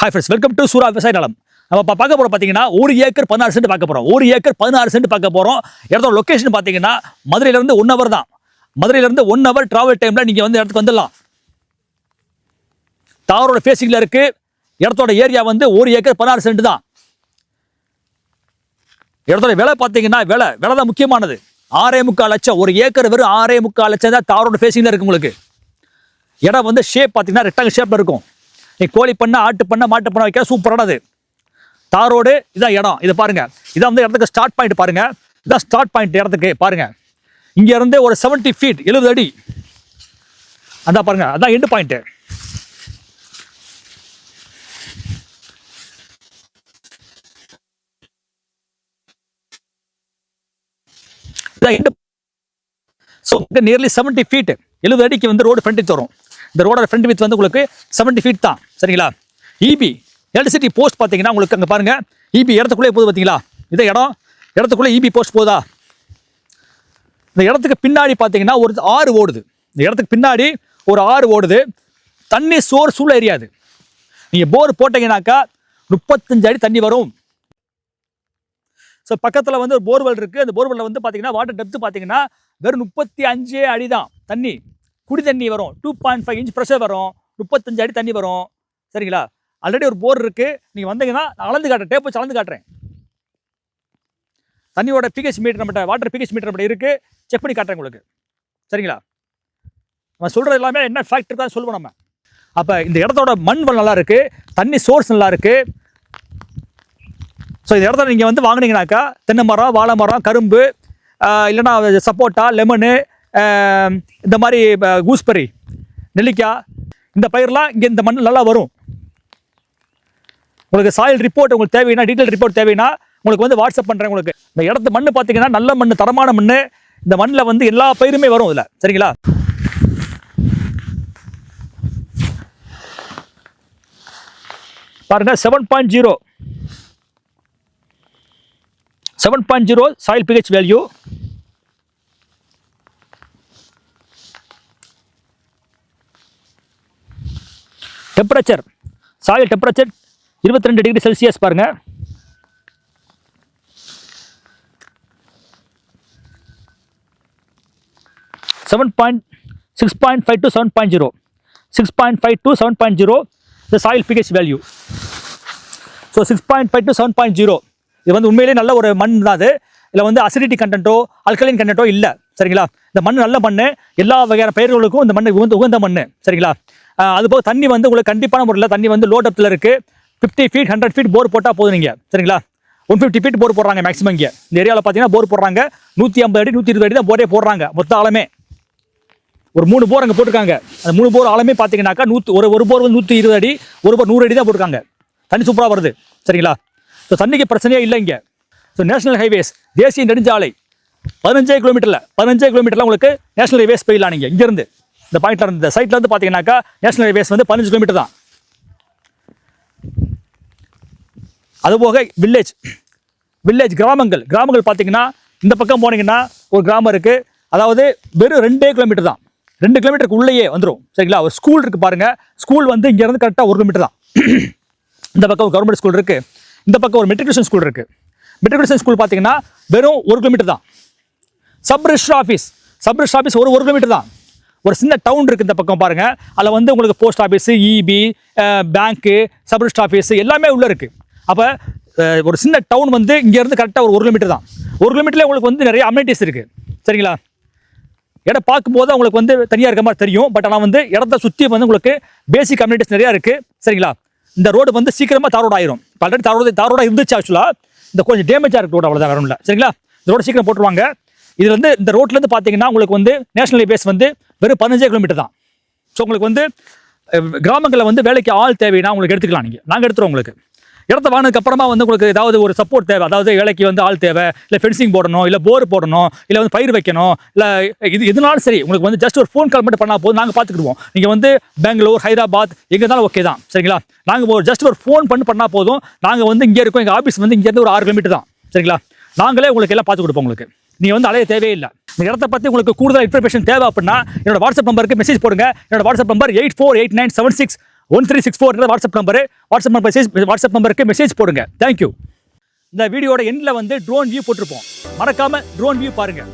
Hi friends welcome to Soora விவசாய நலம் நம்ம இப்போ பார்க்க போகிறோம் பார்த்தீங்கன்னா ஒரு ஏக்கர் பதினாறு சென்ட் பார்க்க போகிறோம் ஒரு ஏக்கர் பதினாறு சென்ட் பார்க்க போகிறோம் இடத்தோட லொக்கேஷன் பார்த்தீங்கன்னா மதுரையிலேருந்து ஒன் ஹவர் தான். மதுரையிலேருந்து ஒன் ஹவர் ட்ராவல் டைமில் நீங்கள் வந்து இடத்துக்கு வந்துடலாம். டவரோட ஃபேஸிங்கில் இருக்குது இடத்தோட ஏரியா வந்து ஒரு ஏக்கர் பதினாறு சென்ட் தான். இடத்தோட விலை பார்த்தீங்கன்னா விலை விலை தான் முக்கியமானது. ஆறே முக்கால் லட்சம். ஒரு ஏக்கர் வெறும் ஆறே முக்கால் லட்சம் தான் தாரோட ஃபேஸிங்கில் இருக்குது உங்களுக்கு. இடம் வந்து ஷேப் பார்த்தீங்கன்னா ரெக்டாங்கல் ஷேப்பில் இருக்கும். நீ கோழி பண்ண ஆட்டு பண்ண மாட்டு பண்ண வைக்க சூப்பரானது தாரோடு இதான் இடம். இதை பாருங்க. இதான் வந்து இடத்துக்கு ஸ்டார்ட் பாயிண்ட் பாருங்க. இதான் ஸ்டார்ட் பாயிண்ட் இடத்துக்கு பாருங்க. இங்க இருந்து ஒரு 70 ஃபீட் எழுபது அடி. அதான் பாருங்க. அதான் எண்டு பாயிண்ட் இதான் end so nearly seventy feet எழுபது அடிக்கு வந்து ரோடு ஃப்ரண்ட் வரும். இந்த ரோடோட ஃப்ரண்ட் வித் வந்து உங்களுக்கு செவன்ட்டி ஃபீட் தான். சரிங்களா? இபி எலக்ட்ரிசிட்டி போஸ்ட் பார்த்தீங்கன்னா உங்களுக்கு அங்கே பாருங்க. இபி இடத்துக்குள்ளே போகுது பார்த்தீங்களா? இதே இடம் இடத்துக்குள்ளே இபி போஸ்ட் போதா இந்த இடத்துக்கு பின்னாடி பார்த்தீங்கன்னா ஒரு ஆறு ஓடுது. இந்த இடத்துக்கு பின்னாடி ஒரு ஆறு ஓடுது. தண்ணி சோறு சூழ எரியாது. நீங்கள் போர் போட்டீங்கன்னாக்கா முப்பத்தஞ்சு அடி தண்ணி வரும். ஸோ பக்கத்தில் வந்து ஒரு போர்வெல் இருக்குது அந்த போர்வெல்லில் வந்து பார்த்தீங்கன்னா வாட்டர் டெப்த்து பார்த்தீங்கன்னா வெறும் முப்பத்தி அஞ்சே அடி தான் தண்ணி. குடி தண்ணி வரும். Two point five inch pressure வரும். முப்பத்தஞ்சு அடி தண்ணி வரும். சரிங்களா? ஆல்ரெடி ஒரு போர் இருக்குது நீங்கள் வந்தீங்கன்னா நான் அளந்து காட்டுறேன். டேப் வச்சு அளந்து காட்டுறேன். தண்ணியோட பிஹெச் மீட்டர் நம்மகிட்ட வாட்டர் பிஹெச் மீட்டர் நம்மகிட்ட இருக்குது செக் பண்ணி காட்டுறேன் உங்களுக்கு. சரிங்களா? நம்ம சொல்கிறது எல்லாமே என்ன ஃபேக்டர் தான் சொல்லுவோம் நம்ம. அப்போ இந்த இடத்தோட மண் வளம் நல்லா இருக்குது தண்ணி சோர்ஸ் நல்லா இருக்குது ஸோ இந்த இடத்துல நீங்கள் வந்து வாங்கினீங்கனாக்கா தென்னை மரம் வாழை மரம் கரும்பு இல்லைன்னா சப்போட்டா லெமனு இந்த மாதிரி கூஸ்பெரி நெல்லிக்காய் இந்த பயிரெலாம் இங்கே இந்த மண் நல்லா வரும். உங்களுக்கு சாயில் ரிப்போர்ட் உங்களுக்கு தேவைன்னா டீட்டெயில் ரிப்போர்ட் தேவைன்னா உங்களுக்கு வந்து வாட்ஸ்அப் பண்ணுறேன் உங்களுக்கு. இந்த இடத்து மண் பார்த்தீங்கன்னா நல்ல மண் தரமான மண் இந்த மண்ணில் வந்து எல்லா பயிருமே வரும் இதில். சரிங்களா? பாருங்க seven point zero seven point zero soil pH value temperature soil temperature இருபத்தி ரெண்டு டிகிரி செல்சியஸ் பாருங்க. Seven point six point five to seven point zero six point five to seven point zero இந்த soil pH value so six point five to seven point zero இது வந்து உண்மையிலேயே நல்ல ஒரு மண் தான் அது. இதில் வந்து அசிடிட்டி கண்டென்ட்டோ அல்கலைன் கண்டென்ட்டோ இல்லை. சரிங்களா? இந்த மண் நல்ல மண் எல்லா வகையான பயிர்களுக்கும் இந்த மண் உகந்த உகந்த மண் சரிங்களா? ஆஹ் அது போக தண்ணி வந்து உங்களுக்கு கண்டிப்பான முறையில் தண்ணி வந்து லோ டெப்த்தில் இருக்குது fifty feet hundred feet bore போட்டால் போதும் நீங்கள் சரிங்களா? ஒன் ஃபிஃப்டி ஃபீட் போர் போடுறாங்க மேக்ஸிமம் இங்கே. இந்த ஏரியாவில் பார்த்தீங்கன்னா போர் போடுறாங்க. நூற்றி ஐம்பது அடி நூற்றி இருபது அடி தான் போரே போடுறாங்க மொத்த ஆழமே ஒரு மூணு போர் அங்கே போட்டிருக்காங்க. அந்த மூணு போர் ஆழமே பார்த்தீங்கன்னாக்கா நூற்றி ஒரு ஒரு போர் வந்து நூற்றி இருபது அடி ஒரு போர் நூறு அடி தான் போட்டிருக்காங்க. தண்ணி சூப்பராக வருது. சரிங்களா? ஸோ தண்ணிக்கு பிரச்சனையே இல்லை இங்கே. ஸோ நேஷனல் ஹைவேஸ் தேசிய நெடுஞ்சாலை. பதினஞ்சே கிலோமீட்டரில் பதினஞ்சே கிலோமீட்டரில் உங்களுக்கு நேஷனல் ஹைவேஸ் போயிடலாம் நீங்கள் இங்கேருந்து. இந்த பாயிண்ட்ல இருந்து இந்த சைட்ல இருந்து பார்த்தீங்கன்னாக்கா நேஷனல் ஹைவேஸ் வந்து பதினஞ்சு கிலோமீட்டர் தான். அதுபோக வில்லேஜ் வில்லேஜ் கிராமங்கள். கிராமங்கள் பார்த்தீங்கன்னா இந்த பக்கம் போனீங்கன்னா ஒரு கிராமம் இருக்குது அதாவது வெறும் ரெண்டே கிலோமீட்டர் தான். ரெண்டு கிலோமீட்டருக்கு உள்ளேயே வந்துடும் சரிங்களா? ஒரு ஸ்கூல் இருக்குது பாருங்கள் ஸ்கூல் வந்து இங்கேருந்து கரெக்டாக ஒரு கிலோமீட்டர் தான். இந்த பக்கம் கவர்மெண்ட் ஸ்கூல் இருக்குது இந்த பக்கம் ஒரு மெட்ரிகுலேஷன் ஸ்கூல் இருக்குது மெட்ரிகுலேஷன் ஸ்கூல் பார்த்தீங்கன்னா வெறும் ஒரு கிலோமீட்டர் தான். Sub register office sub register office ஒரு ஒரு கிலோமீட்டர் தான். ஒரு சின்ன டவுன் இருக்குது இந்த பக்கம் பாருங்கள் அதில் வந்து உங்களுக்கு போஸ்ட் ஆஃபீஸு இபி பேங்க்கு சப்ரிஸ்ட் ஆஃபீஸு எல்லாமே உள்ளே இருக்குது அப்போ ஒரு சின்ன டவுன் வந்து இங்கேருந்து கரெக்டாக ஒரு ஒரு கிலோமீட்டர் தான். ஒரு கிலோமீட்டரில் உங்களுக்கு வந்து நிறைய அம்யூனிட்டிஸ் இருக்குது சரிங்களா? இடம் பார்க்கும்போது உங்களுக்கு வந்து தனியாக இருக்க மாதிரி தெரியும். பட் ஆனால் வந்து இடத்த சுற்றி வந்து உங்களுக்கு பேசிக் கம்யூனிட்டிஸ் நிறையா இருக்குது சரிங்களா? இந்த ரோடு வந்து சீக்கிரமாக தாரோட ஆயிரும். இப்போ ஆல்ரெடி தாரோட ரோடு இருந்துச்சு ஆக்சுவலாக இந்த கொஞ்சம் டேமேஜாக இருக்க ரோடு அவ்வளோதான் வேற சரிங்களா? இந்த ரோடு சீக்கிரம் போட்டுருவாங்க. இதில் வந்து இந்த ரோட்லேருந்து பார்த்தீங்கன்னா உங்களுக்கு வந்து நேஷனல் ஹைவேஸ் வந்து வெறும் பதினஞ்சே கிலோமீட்டர் தான். ஸோ உங்களுக்கு வந்து கிராமங்களில் வந்து வேலைக்கு ஆள் தேவைன்னா உங்களுக்கு எடுத்துக்கலாம் நீங்கள் நாங்கள் எடுத்துருவோம் உங்களுக்கு. இடத்த வாங்கினதுக்கு அப்புறமா வந்து உங்களுக்கு ஏதாவது ஒரு சப்போர்ட் தேவை. அதாவது வேலைக்கு வந்து ஆள் தேவை இல்லை ஃபென்சிங் போடணும் இல்லை போர் போடணும் இல்லை வந்து பயிர் வைக்கணும் இல்லை இது எதுனாலும் சரி உங்களுக்கு வந்து ஜஸ்ட் ஒரு ஃபோன் கால் மட்டும் பண்ணால் போதும். நாங்கள் பார்த்துக்கிடுவோம் நீங்கள் வந்து பெங்களூர் ஹைதராபாத் எங்கே இருந்தாலும் ஓகே தான். சரிங்களா? நாங்கள் ஒரு ஜஸ்ட் ஒரு ஃபோன் பண்ணி பண்ணால் போதும். நாங்கள் வந்து இங்கே இருக்கோம். எங்கள் ஆஃபீஸ் வந்து இங்கேருந்து ஒரு ஆறு கிலோமீட்டர் தான். சரிங்களா? நாங்களே உங்களுக்கு எல்லாம் பார்த்து கொடுப்போம் உங்களுக்கு. நீங்கள் வந்து அலைய தேவையில்லை இந்த இடத்த பற்றி உங்களுக்கு கூடுதல் இன்ஃபர்மேஷன் தேவை அப்படின்னா என்னோட வாட்ஸ்அப் நம்பருக்கு மெசேஜ் போடுங்க. என்னோட WhatsApp number eight four eight nine seven six one three six four WhatsApp number WhatsApp number message WhatsApp நம்பருக்கு மெசேஜ் போடுங்க. தேங்க்யூ இந்த வீடியோட எண்டில் வந்து ட்ரோன் வியூ போட்டிருப்போம். மறக்காமல் ட்ரோன் வியூ பாருங்கள்